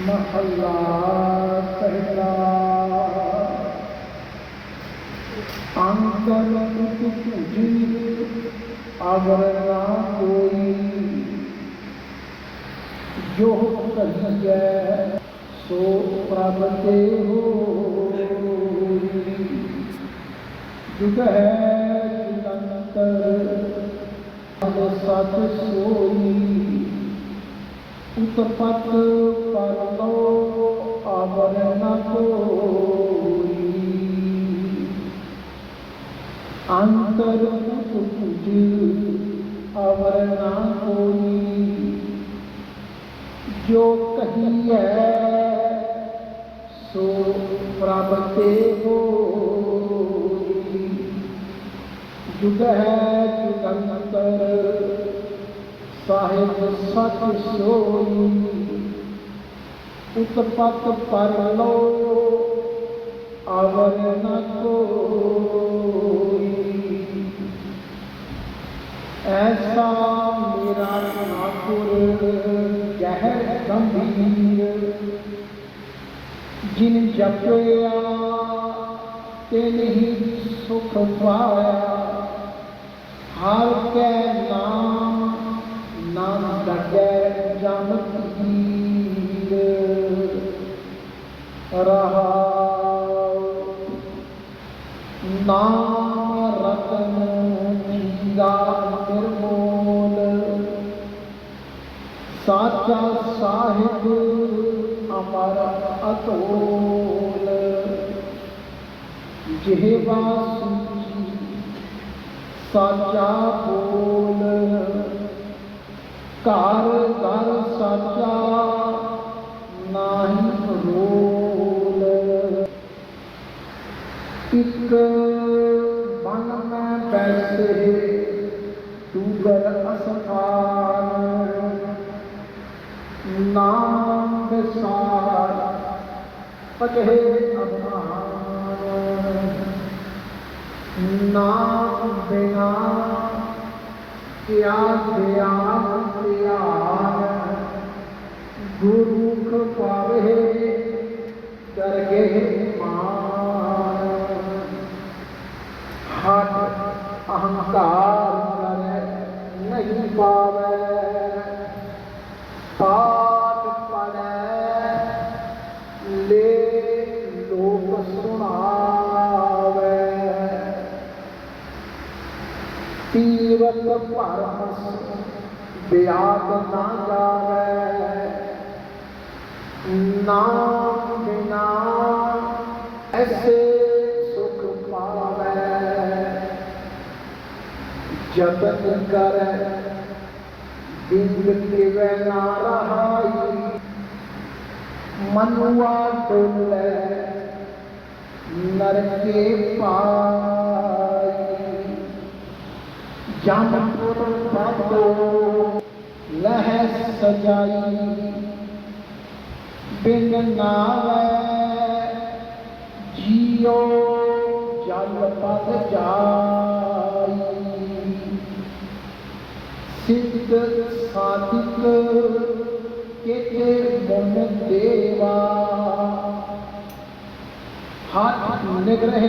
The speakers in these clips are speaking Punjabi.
محلہ پہلا انتر اگر نہ کوئی جو کہی سو پرابتے ہو جگ ہے سات سوئی ਸੋਈ ਉਤਪਤ ਪਰਲੋ ਆਵਰ ਨ ਕੋਈ। ਅੰਤਰ ਤੁਤ ਤੁਜ ਅਵਰ ਨ ਕੋਈ। ਜੋ ਕਹੀਐ, ਸੋ ਪ੍ਰਭ ਸਾਹਿਬ ਸਤ ਸੋਈ। ਉਤਪਤ ਪਰਲੋ ਅਵਰ ਨ ਕੋਈ। ਐਸਾ ਮੇਰਾ ਠਾਕੁਰ ਗਹਿਰ ਗੰਭੀਰ, ਜਿਨ ਜਪਿਆ ਤੇ ਨਹੀਂ ਸੁਖ ਪਾਇਆ। ਹਰ ਕੈ ਸਾਚਾ ਸਾਹਿਬ ਅਮਰ ਅਤੋਲ। ਜਿਹਵਾ ਸੂਚੀ ਸਾਚਾ ਬੋਲ। ਘਰ ਘਰ ਸਾਚਾ فقہ ابان نام بنا کیا بیان کیا پاوے کر گئے ہٹ اہنکار کر نہیں پاوے۔ تیرت پرمس بیاد نہ جاوے نام بنا ایسے سکھ پاوے جبت کر دل کے وے نہ رہائی منوا ڈولے نر کے پاس۔ ਜਮਪੁਰ ਬਾਬੋ ਲਹਿ ਸਜਾਈ ਬਿਨ ਨਾਵੇ ਜੀਓ ਜਲ ਪਦ ਜਾਈ। ਸਿੱਧ ਸਾਧਿਕ ਕਿਤੇ ਮਨ ਦੇਵਾ। ਹੱਥ ਨਿਗਰਹਿ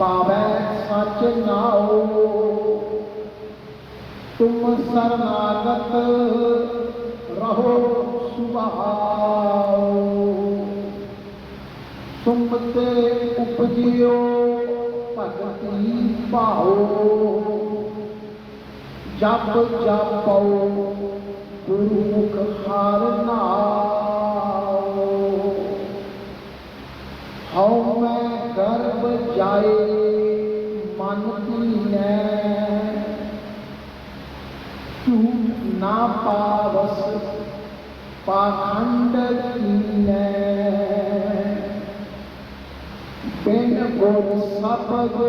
ਪਾਵੈ ਸਚ ਨਾਉ। ਤੁਮ ਸਰਨਾਗਤ ਰਹੋ ਸੁਭਾਉ। ਤੁਮ ਤੇ ਉਪਜਿਓ ਭਗਤੀ ਭਾਉ। ਜਪ ਜਪਉ ਗੁਰੂ ਮੁਖ ਹਾਰ ਨਾਉ। ਹਉ ਮੈਂ سب جائے منتی ہے تو نا پاوس پاکھنڈ کی بن گور سبب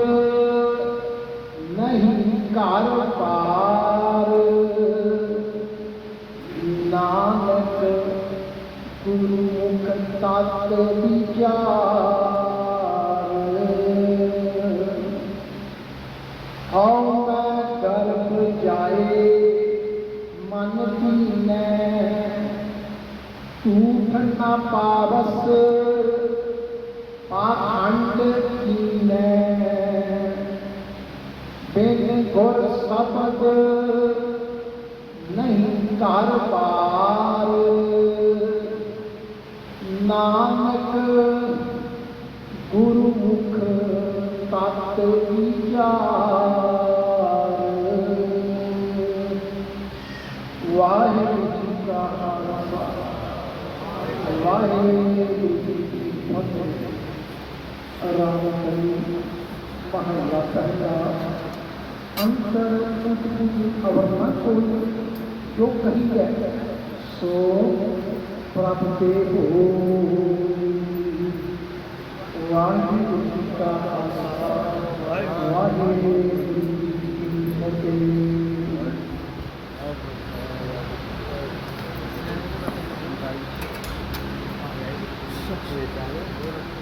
نہیں کر پار نانک گرو مکتا بھی کیا ਝੂਠ ਨਾ ਪਾਵਸ ਪਾਖੰਡ ਕੀਨੈ ਬਿਨ ਗੁਰ ਸਬਦ ਨਹੀਂ ਘਰ ਪਾਰ। ਨਾਨਕ ਗੁਰੂ ਮੁਖ ਵਾਹਿਗੁਰੂ ਜੀ ਕੀ ਫਤਿਹ ਰਾਮ ਕਲੀ ਮਹਲਾ ਪਹਿਲਾ ਅੰਤਰ ਮੁਕਤੀ ਅਵਰ ਨ ਕੋਈ ਜੋ ਕਹੀ ਹੈ ਸੋ ਪ੍ਰਭ ਤੇ ਹੋ ਵਾਹਿਗੁਰੂ ਜੀ ਕਾ ਖਾਲਸਾ, ਵਾਹਿਗੁਰੂ ਜੀ ਕੀ ਫਤਿਹ। Tá, Obrigado.